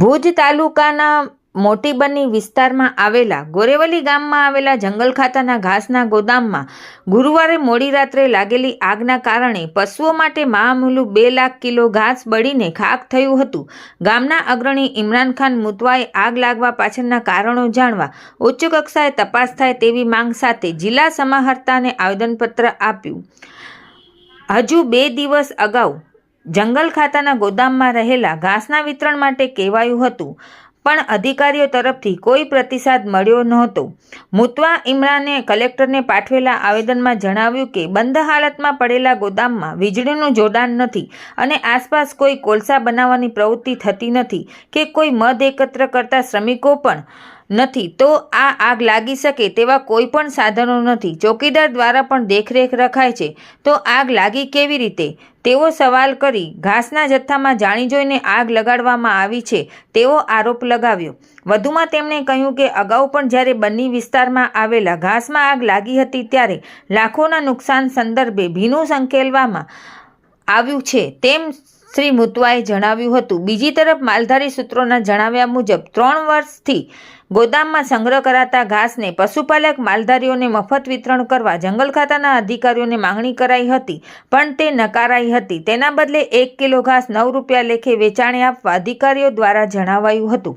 ભુજ તાલુકાના મોટી બન્ની વિસ્તારમાં આવેલા ગોરેવલી ગામમાં આવેલા જંગલ ખાતાના ઘાસના ગોદામમાં ગુરુવારે મોડી રાત્રે લાગેલી આગના કારણે પશુઓ માટે મહામૂલું બે લાખ કિલો ઘાસ બળીને ખાખ થયું હતું. ગામના અગ્રણી ઇમરાન ખાન મુતવાએ આગ લાગવા પાછળના કારણો જાણવા ઉચ્ચ કક્ષાએ તપાસ થાય તેવી માંગ સાથે જિલ્લા સમાહર્તાને આવેદનપત્ર આપ્યું. હજુ બે દિવસ અગાઉ જંગલ ખાતાના ગોદામમાં રહેલા ઘાસના વિતરણ માટે કહેવાયું હતું, પણ અધિકારીઓ તરફથી કોઈ પ્રતિસાદ મળ્યો નહોતો. મુતવા ઇમરાને કલેક્ટરને પાઠવેલા આવેદનમાં જણાવ્યું કે, બંધ હાલતમાં પડેલા ગોદામમાં વીજળીનું જોડાણ નથી અને આસપાસ કોઈ કોલસા બનાવવાની પ્રવૃત્તિ થતી નથી કે કોઈ મધ એકત્ર કરતા શ્રમિકો પણ નથી. તો આ આગ લાગી શકે તેવા કોઈ પણ સાધનો નથી. ચોકીદાર દ્વારા પણ દેખરેખ રખાય છે. તો આગ લાગી કેવી રીતે? તેઓ સવાલ કરી ઘાસના જથ્થામાં જાણી જોઈને આગ લગાડવામાં આવી છે. તેવો આરોપ લગાવ્યો. વધુમાં તેમણે કહ્યું કે અગાઉ પણ જ્યારે બન્ની વિસ્તારમાં આવેલા ઘાસમાં આગ લાગી હતી ત્યારે લાખોના નુકસાન સંદર્ભે ભીનું સંકેલવામાં આવ્યું છે. તેમ શ્રી મુતવાએ જણાવ્યું હતું. બીજી તરફ માલધારી સૂત્રોના જણાવ્યા મુજબ ત્રણ વર્ષથી ગોદામમાં સંગ્રહ કરાતા ઘાસને પશુપાલક માલધારીઓને મફત વિતરણ કરવા જંગલ ખાતાના અધિકારીઓને માંગણી કરાઈ હતી, પણ તે નકારાઈ હતી. તેના બદલે એક કિલો ઘાસ નવ રૂપિયા લેખે વેચાણે આપવા અધિકારીઓ દ્વારા જણાવાયું હતું.